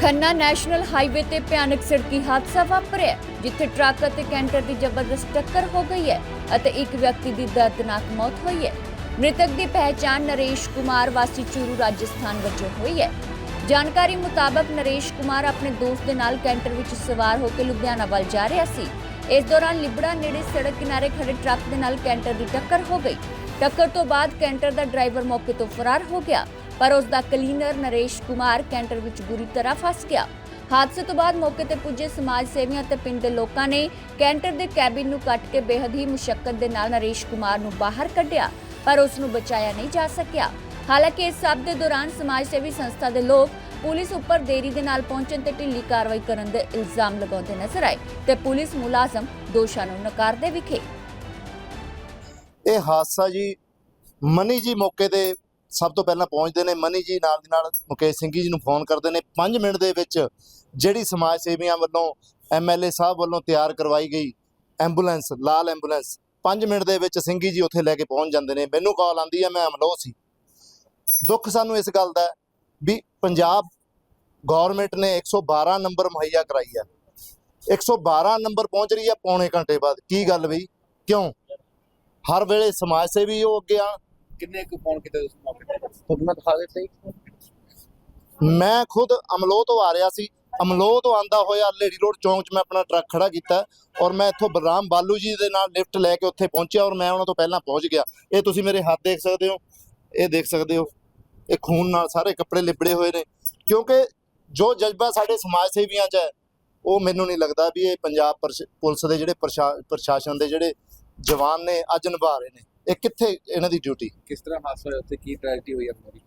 Khanna national highway ਤੇ ਭਿਆਨਕ ਸੜਕੀ ਹਾਦਸਾ ਵਾਪਰਿਆ, ਜਿੱਥੇ ਟਰੱਕ ਅਤੇ ਕੈਂਟਰ ਦੀ ਜ਼ਬਰਦਸਤ ਟੱਕਰ ਹੋ ਗਈ ਹੈ ਅਤੇ ਇੱਕ ਵਿਅਕਤੀ ਦੀ ਦਰਦਨਾਕ ਮੌਤ ਹੋਈ ਹੈ। ਮ੍ਰਿਤਕ ਦੀ ਪਹਿਚਾਣ ਨਰੇਸ਼ ਕੁਮਾਰ ਵਾਸੀ ਚੂਰੂ ਰਾਜਸਥਾਨ ਵਜੋਂ ਹੋਈ ਹੈ। ਜਾਣਕਾਰੀ ਮੁਤਾਬਕ ਨਰੇਸ਼ ਕੁਮਾਰ ਆਪਣੇ ਦੋਸਤ ਦੇ ਨਾਲ ਕੈਂਟਰ ਵਿੱਚ ਸਵਾਰ ਹੋ ਕੇ ਲੁਧਿਆਣਾ ਵੱਲ ਜਾ ਰਿਹਾ ਸੀ। ਇਸ ਦੌਰਾਨ ਲਿਬੜਾ ਨੇੜੇ ਸੜਕ ਕਿਨਾਰੇ ਖੜੇ ਟਰੱਕ ਦੇ ਨਾਲ ਕੈਂਟਰ ਦੀ ਟੱਕਰ ਹੋ ਗਈ। ਟੱਕਰ ਤੋਂ ਬਾਅਦ ਕੈਂਟਰ ਦਾ ਡਰਾਈਵਰ ਮੌਕੇ ਤੋਂ ਫਰਾਰ ਹੋ ਗਿਆ। ਪਰ ਉਸ ਦਾ ਕਲੀਨਰ ਨਰੇਸ਼ ਕੁਮਾਰ ਕੈਂਟਰ ਵਿੱਚ ਬੁਰੀ ਤਰ੍ਹਾਂ ਫਸ ਗਿਆ। ਹਾਦਸੇ ਤੋਂ ਬਾਅਦ ਮੌਕੇ ਤੇ ਪੁੱਜੇ ਸਮਾਜ ਸੇਵੀਆਂ ਅਤੇ ਪਿੰਡ ਦੇ ਲੋਕਾਂ ਨੇ ਕੈਂਟਰ ਦੇ ਕੈਬਿਨ ਨੂੰ ਕੱਟ ਕੇ ਬੇਹੱਦ ਹੀ ਮੁਸ਼ਕਲ ਦੇ ਨਾਲ ਨਰੇਸ਼ ਕੁਮਾਰ ਨੂੰ ਬਾਹਰ ਕੱਢਿਆ, ਪਰ ਉਸ ਨੂੰ ਬਚਾਇਆ ਨਹੀਂ ਜਾ ਸਕਿਆ। ਹਾਲਾਂਕਿ ਇਸ ਸਭ ਦੇ ਦੌਰਾਨ ਸਮਾਜ ਸੇਵੀ ਸੰਸਥਾ ਦੇ ਲੋਕ ਪੁਲਿਸ ਉੱਪਰ ਦੇਰੀ ਦੇ ਨਾਲ ਪਹੁੰਚਣ ਤੇ ਢਿੱਲੀ ਕਾਰਵਾਈ ਕਰਨ ਦੇ ਇਲਜ਼ਾਮ ਲਗਾਉਂਦੇ ਨਜ਼ਰ ਆਏ ਤੇ ਪੁਲਿਸ ਮੁਲਾਜ਼ਮ ਦੋਸ਼ਾਂ ਨੂੰ ਨਕਾਰਦੇ ਵਿਖੇ। ਇਹ ਹਾਦਸਾ ਜੀ ਮਨੀ ਜੀ ਮੌਕੇ ਤੇ ਸਭ ਤੋਂ ਪਹਿਲਾਂ ਪਹੁੰਚਦੇ ਨੇ ਮਨੀ ਜੀ ਨਾਲ ਦੀ ਨਾਲ, ਮੁਕੇਸ਼ ਸਿੰਘ ਜੀ ਨੂੰ ਫੋਨ ਕਰਦੇ ਨੇ। 5 ਮਿੰਟ ਦੇ ਵਿੱਚ ਜਿਹੜੀ ਸਮਾਜ ਸੇਵੀਆਂ ਵੱਲੋਂ ਐਮਐਲਏ ਸਾਹਿਬ ਵੱਲੋਂ ਤਿਆਰ ਕਰਵਾਈ ਗਈ ਐਂਬੂਲੈਂਸ, ਲਾਲ ਐਂਬੂਲੈਂਸ 5 ਮਿੰਟ ਦੇ ਵਿੱਚ ਸਿੰਘੀ ਜੀ ਉੱਥੇ ਲੈ ਕੇ ਪਹੁੰਚ ਜਾਂਦੇ ਨੇ। ਮੈਨੂੰ ਕਾਲ ਆਂਦੀ ਹੈ, ਮੈਂ ਅਮਲੋਹ ਸੀ ਦੁੱਖ ਸਾਨੂੰ ਇਸ ਗੱਲ ਦਾ ਵੀ ਪੰਜਾਬ ਗਵਰਨਮੈਂਟ ਨੇ 112 ਨੰਬਰ ਮੁਹੱਈਆ ਕਰਾਈ ਹੈ। 112 ਨੰਬਰ ਪਹੁੰਚ ਰਹੀ ਹੈ, ਪੌਣੇ ਘੰਟੇ ਬਾਅਦ। ਕੀ ਗੱਲ ਬਈ? ਕਿਉਂ? ਹਰ ਵੇਲੇ ਸਮਾਜ ਸੇਵੀ ਉਹ ਅੱਗੇ ਆ ਕਿੰਨੇ ਕੁ ਫੋਨ ਕੀਤੇ ਤੁਸੀਂ ਮੌਕੇ ਤੇ ਤੁਹਾਨੂੰ ਮੈਂ ਦਿਖਾ ਦਿੱਤਾ ਮੈਂ ਖੁਦ ਅਮਲੋਹ ਤੋਂ ਆ ਰਿਹਾ ਸੀ। ਅਮਲੋਹ ਤੋਂ ਆਂਦਾ ਹੋਇਆ ਲੇਡੀ ਰੋਡ ਚੌਂਕ 'ਚ ਮੈਂ ਆਪਣਾ ਟਰੱਕ ਖੜਾ ਕੀਤਾ ਔਰ ਮੈਂ ਇੱਥੋਂ ਬਲਰਾਮ ਬਾਲੂ ਜੀ ਦੇ ਨਾਲ ਲਿਫਟ ਲੈ ਕੇ ਉੱਥੇ ਪਹੁੰਚਿਆ ਔਰ ਮੈਂ ਉਹਨਾਂ ਤੋਂ ਪਹਿਲਾਂ ਪਹੁੰਚ ਗਿਆ। ਇਹ ਤੁਸੀਂ ਮੇਰੇ ਹੱਥ ਦੇਖ ਸਕਦੇ ਹੋ। ਇਹ ਦੇਖ ਸਕਦੇ ਹੋ। ਇਹ ਖੂਨ ਨਾਲ ਸਾਰੇ ਕੱਪੜੇ ਲਿਬੜੇ ਹੋਏ ਨੇ। ਕਿਉਂਕਿ ਜੋ ਜਜ਼ਬਾ ਸਾਡੇ ਸਮਾਜ ਸੇਵੀਆਂ 'ਚ ਹੈ, ਉਹ ਮੈਨੂੰ ਨਹੀਂ ਲੱਗਦਾ ਵੀ ਇਹ ਪੰਜਾਬ ਪ੍ਰਸ਼- ਪੁਲਿਸ ਦੇ ਜਿਹੜੇ ਪ੍ਰਸ਼ਾ- ਪ੍ਰਸ਼ਾਸਨ ਦੇ ਜਿਹੜੇ ਜਵਾਨ ਨੇ ਅੱਜ ਨਿਭਾ ਰਹੇ ਨੇ। ਇਹ ਕਿੱਥੇ ਇਹਨਾਂ ਦੀ ਡਿਊਟੀ ਕਿਸ ਤਰ੍ਹਾਂ ਹਾਦਸਾ ਹੋਇਆ ਉੱਥੇ? ਕੀ ਟ੍ਰੈਜਡੀ ਹੋਈ ਆਪਣੀ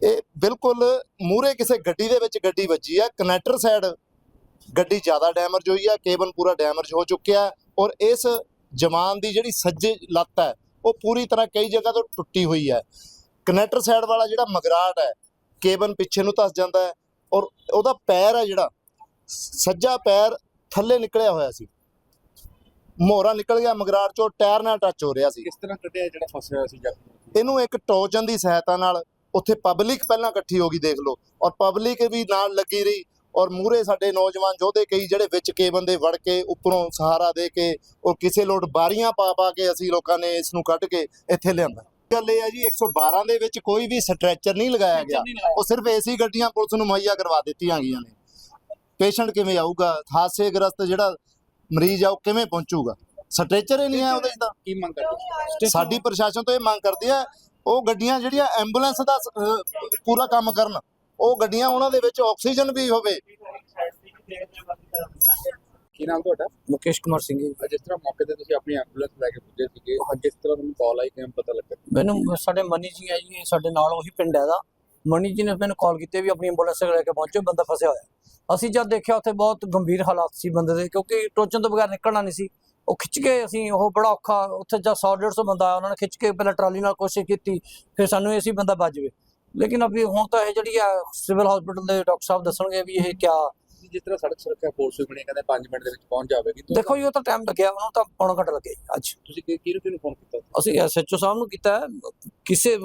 ਇਹ ਬਿਲਕੁਲ ਮੂਰੇ ਕਿਸੇ ਗੱਡੀ ਦੇ ਵਿੱਚ ਗੱਡੀ ਵੱਜੀ ਆ। ਕਨੈਕਟਰ ਸਾਈਡ ਗੱਡੀ ਜ਼ਿਆਦਾ ਡੈਮੇਜ ਹੋਈ ਆ। ਕੇਬਨ ਪੂਰਾ ਡੈਮੇਜ ਹੋ ਚੁੱਕਿਆ। ਔਰ ਇਸ ਜਵਾਨ ਦੀ ਜਿਹੜੀ ਸੱਜੇ ਲੱਤ ਹੈ ਉਹ ਪੂਰੀ ਤਰ੍ਹਾਂ ਕਈ ਜਗ੍ਹਾ ਤੋਂ ਟੁੱਟੀ ਹੋਈ ਹੈ। ਕਨੈਕਟਰ ਸਾਈਡ ਵਾਲਾ ਜਿਹੜਾ ਮਗਰਾਟ ਹੈ ਕੇਬਨ ਪਿੱਛੇ ਨੂੰ ਧਸ ਜਾਂਦਾ ਹੈ। ਔਰ ਉਹਦਾ ਪੈਰ ਹੈ ਜਿਹੜਾ ਸੱਜਾ ਪੈਰ ਥੱਲੇ ਨਿਕਲਿਆ ਹੋਇਆ ਸੀ। ਮੋਹਰਾ ਨਿਕਲ ਗਿਆ ਮਗਰਾਟ ਚੋਂ ਟਾਇਰ ਨਾਲ ਟੱਚ ਹੋ ਰਿਹਾ ਸੀ। ਕਿਸ ਤਰ੍ਹਾਂ ਕੱਢਿਆ ਜਿਹੜਾ ਫਸਿਆ ਹੋਇਆ ਸੀ ਜ਼ਖਮੀ ਇਹਨੂੰ ਇੱਕ ਟੋਚਨ ਦੀ ਸਹਾਇਤਾ ਨਾਲ ਉੱਥੇ ਪਬਲਿਕ ਪਹਿਲਾਂ ਇਕੱਠੀ ਹੋ ਗਈ ਦੇਖ ਲਓ। ਔਰ ਪਬਲਿਕ ਵੀ ਨਾਲ ਲੱਗੀ ਰਹੀ। ਔਰ ਮੂਰੇ ਸਾਡੇ ਨੌਜਵਾਨ ਯੋਧੇ ਕਈ ਜਿਹੜੇ ਵਿੱਚ ਕੇਬਨ ਦੇ ਵੜ ਕੇ ਉੱਪਰੋਂ ਸਹਾਰਾ ਦੇ ਕੇ ਔਰ ਕਿਸੇ ਲੋਟ ਬਾਰੀਆਂ ਪਾ ਪਾ ਕੇ ਅਸੀਂ ਲੋਕਾਂ ਨੇ ਇਸ ਨੂੰ ਕੱਢ ਕੇ ਇੱਥੇ ਲਿਆਂਦਾ। ਗੱਲ ਇਹ ਹੈ ਜੀ 112 ਦੇ ਵਿੱਚ ਕੋਈ ਵੀ ਸਟ੍ਰੈਚਰ ਨਹੀਂ ਲਗਾਇਆ ਗਿਆ। ਉਹ ਸਿਰਫ ਏਸੀ ਗੱਡੀਆਂ ਪੁਲਿਸ ਨੂੰ ਮੁਹੱਈਆ ਕਰਵਾ ਦਿੱਤੀਆਂ ਗਈਆਂ ਨੇ। ਪੇਸ਼ੈਂਟ ਕਿਵੇਂ ਆਊਗਾ? ਹਾਦਸੇ ਗ੍ਰਸਤ ਜਿਹੜਾ ਮਰੀਜ਼ ਆ ਉਹ ਕਿਵੇਂ ਪਹੁੰਚੂਗਾ? ਸਟ੍ਰੈਚਰ ਹੀ ਨਹੀਂ ਹੈ ਉਹਦੇ 'ਚ ਤਾਂ। ਕੀ ਮੰਗ ਕਰਦੇ? ਸਾਡੀ ਪ੍ਰਸ਼ਾਸਨ ਤੋਂ ਇਹ ਮੰਗ ਕਰਦੀ ਹੈ ਉਹ ਗੱਡੀਆਂ ਜਿਹੜੀਆਂ ਐਂਬੂਲੈਂਸ ਦਾ ਅਹ, ਪੂਰਾ ਕੰਮ ਕਰਨ ਉਹ ਗੱਡੀਆਂ ਉਹਨਾਂ ਦੇ ਵਿੱਚ ਆਕਸੀਜਨ ਵੀ ਹੋਵੇ। ਕੀ ਨਾਮ ਤੁਹਾਡਾ? ਮੁਕੇਸ਼ ਕੁਮਾਰ ਸਿੰਘ ਜੀ। ਅੱਜ ਜਿਸ ਤਰ੍ਹਾਂ ਮੌਕੇ ਤੇ ਤੁਸੀਂ ਆਪਣੀ ਐਂਬੂਲੈਂਸ ਲੈ ਕੇ ਪੁੱਜੇ ਸੀਗੇ। ਜਿਸ ਤਰ੍ਹਾਂ ਤੁਹਾਨੂੰ ਕਾਲ ਆਈ ਕਿਵੇਂ ਪਤਾ ਲੱਗਾ? ਮੈਨੂੰ ਸਾਡੇ ਮਨੀ ਜੀ ਹੈ ਜੀ ਇਹ ਸਾਡੇ ਨਾਲ ਉਹੀ ਪਿੰਡ ਹੈ ਦਾ ਮਨੀ ਜੀ ਨੇ ਮੈਨੂੰ ਕਾਲ ਕੀਤੀ ਵੀ ਆਪਣੀ ਐਂਬੂਲੈਂਸ ਲੈ ਕੇ ਪਹੁੰਚੋ ਬੰਦਾ ਫਸਿਆ ਹੋਇਆ। ਅਸੀਂ ਜਦ ਦੇਖਿਆ ਉੱਥੇ ਬਹੁਤ ਗੰਭੀਰ ਹਾਲਾਤ ਸੀ ਬੰਦੇ ਦੇ ਕਿਉਂਕਿ ਟੋਚਨ ਤੋਂ ਬਗੈਰ ਨਿਕਲਣਾ ਨਹੀਂ ਸੀ। ਉਹ ਖਿੱਚ ਕੇ ਅਸੀਂ ਉਹ ਬੜਾ ਔਖਾ ਉੱਥੇ ਜਦ 100 150 ਬੰਦਾ ਆਇਆ ਉਹਨਾਂ ਨੇ ਖਿੱਚ ਕੇ ਪਹਿਲਾਂ ਟਰਾਲੀ ਨਾਲ ਕੋਸ਼ਿਸ਼ ਕੀਤੀ ਫਿਰ ਸਾਨੂੰ ਇਹ ਸੀ ਬੰਦਾ ਬਚ ਜਾਵੇ। ਲੇਕਿਨ ਅਭੀ ਹੁਣ ਤਾਂ ਇਹ ਜਿਹੜੀ ਆ ਸਿਵਲ ਹਸਪੀਟਲ ਦੇ ਡਾਕਟਰ ਸਾਹਿਬ ਦੱਸਣਗੇ ਵੀ ਇਹ ਕਿਆ ਜਿਸ ਤਰ੍ਹਾਂ ਸੜਕ ਸੁਰੱਖਿਆ ਫੋਰਸ ਵੀ ਬਣੀ ਕਹਿੰਦੇ 5 ਮਿੰਟ ਦੇ ਵਿੱਚ ਪਹੁੰਚ ਜਾਵੇਗੀ। ਦੇਖੋ ਜੀ ਉਹ ਤਾਂ ਟਾਈਮ ਲੱਗਿਆ ਉਹਨੂੰ ਤਾਂ ਪੌਣਾ ਘੰਟਾ ਲੱਗਿਆ ਅੱਜ। ਤੁਸੀਂ ਕਿ- ਕਿਹਨੂੰ ਕਿਹਨੂੰ ਫੋਨ ਕੀਤਾ? ਅਸੀਂ ਐਸਐਚਓ ਸਾਹਿਬ ਨੂੰ ਕੀਤਾ ਕਿਸੇ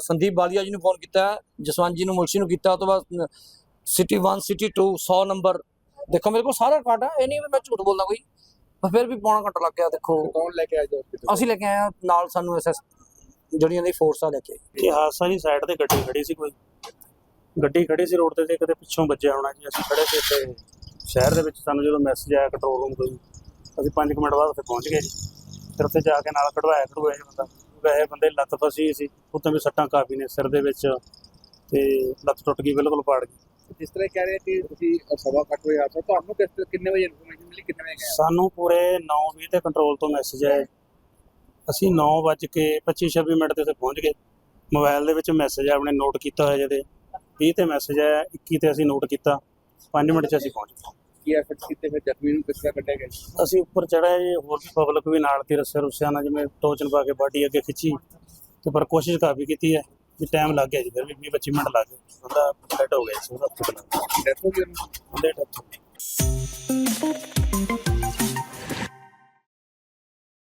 ਸੰਦੀਪ ਬਾਲੀਆ ਜੀ ਨੂੰ ਫੋਨ ਕੀਤਾ ਜਸਵੰਤ ਜੀ ਨੂੰ ਮੁਲਸ਼ੀ ਨੂੰ ਕੀਤਾ ਉਹ ਤੋਂ ਬਾਅਦ ਸਿਟੀ 1 ਸਿਟੀ 2 100 ਨੰਬਰ ਦੇਖੋ ਮੇਰੇ ਕੋਲ ਸਾਰਾ ਰਿਕਾਰਡ ਹੈ ਇਹ ਨਹੀਂ ਮੈਂ ਝੂਠ ਬੋਲਦਾ ਕੋਈ। ਪਰ ਫਿਰ ਵੀ ਪੌਣਾ ਘੰਟਾ ਲੱਗ ਗਿਆ ਦੇਖੋ। ਤੇ ਕੌਣ ਲੈ ਕੇ ਆਇਆ ਜੀ hospital? ਅਸੀਂ ਲੈ ਕੇ ਆਏ ਨਾਲ ਸਾਨੂੰ ਐਸਐਸ ਜਿਹੜੀਆਂ ਦੀ ਫੋਰਸ ਆ ਲੈ ਕੇ। ਆਈ। ਕਿ ਹਾਦਸਾ ਜੀ ਸਾਈਡ ਤੇ ਗੱਡੀ ਖੜੀ ਸੀ ਕੋਈ। ਗੱਡੀ ਖੜੀ ਸੀ ਰੋਡ ਤੇ ਤੇ ਕਦੇ ਪਿੱਛੋਂ ਵੱਜਿਆ ਹੋਣਾ ਜੀ। ਅਸੀਂ ਖੜੇ ਸੀ ਇੱਥੇ ਸ਼ਹਿਰ ਦੇ ਵਿੱਚ ਸਾਨੂੰ ਜਦੋਂ ਮੈਸੇਜ ਆਇਆ ਕੰਟਰੋਲ ਰੂਮ ਤੋਂ ਜੀ, ਅਸੀਂ 5 ਮਿੰਟ ਬਾਅਦ ਉੱਥੇ ਪਹੁੰਚ ਗਏ ਜੀ। ਫਿਰ ਉੱਥੇ ਜਾ ਕੇ ਨਾਲ ਕਢਵਾਇਆ ਕਢਵਾਇਆ ਜੀ ਬੰਦਾ। ਵੈਸੇ ਬੰਦੇ ਦੀ ਲੱਤ ਫਸੀ ਸੀ ਉੱਥੇ ਵੀ ਸੱਟਾਂ ਕਾਫੀ ਨੇ ਸਿਰ ਦੇ ਵਿੱਚ ਤੇ ਲੱਤ ਟੁੱਟ ਗਈ ਬਿਲਕੁਲ ਪਾੜ ਗਈ। ਜਿਸ ਤਰ੍ਹਾਂ ਕਹਿ ਰਹੇ ਕਿ ਤੁਸੀਂ ਸਵਾ ਕੱਟ ਹੋਏ ਹਾਦਸਾ ਤੁਹਾਨੂੰ ਕਿਸ ਤਰ੍ਹਾਂ ਕਿੰਨੇ ਵਜੇ ਇਨਫੋਰਮੇਸ਼ਨ ਮਿਲੀ ਕਿੰਨੇ ਵਜੇ ਗਏ? ਸਾਨੂੰ ਪੂਰੇ 9:20 ਤੇ ਕੰਟਰੋਲ ਤੋਂ ਮੈਸੇਜ ਆਇਆ ਅਸੀਂ 9:25-26 ਮਿੰਟ ਤੇ ਉੱਥੇ ਪਹੁੰਚ ਗਏ। ਮੋਬਾਈਲ ਦੇ ਵਿੱਚ ਮੈਸੇਜ ਆਪਣੇ ਨੋਟ ਕੀਤਾ ਹੋਇਆ ਜਿਹਦੇ। 20 ਤੇ ਮੈਸੇਜ ਆਇਆ 21 ਤੇ ਅਸੀਂ ਨੋਟ ਕੀਤਾ। 5 ਮਿੰਟ 'ਚ ਅਸੀਂ ਪਹੁੰਚ ਗਏ। ਕੀ ਐਫਰਟ ਕੀਤੇ ਫਿਰ ਜ਼ਖਮੀ ਨੂੰ ਕਿਸ ਤਰ੍ਹਾਂ ਕੱਢਿਆ ਗਿਆ? ਅਸੀਂ ਉੱਪਰ ਚੜ੍ਹੇ ਜੀ ਹੋਰ ਵੀ ਪਬਲਿਕ ਵੀ ਨਾਲ ਤੀ ਰੱਸੇ ਰੁੱਸਿਆਂ ਨਾਲ ਜਿਵੇਂ ਟੋਚਨ ਪਾ ਕੇ ਬਾਡੀ ਅੱਗੇ ਖਿੱਚੀ। ਤੇ ਪਰ ਕੋਸ਼ਿਸ਼ ਕਾਫੀ ਕੀਤੀ ਹੈ। ਜੀ ਟਾਈਮ ਲੱਗ ਗਿਆ ਜੀ ਫਿਰ ਵੀ 20 25 ਮਿੰਟ ਲੱਗ ਗਏ। ਉਹਦਾ ਡੈਡ ਹੋ ਗਿਆ ਸੀ ਉਹਦਾ Death ਹੋ ਉਹਨੂੰ? ਉਹਦੇ ਗਈ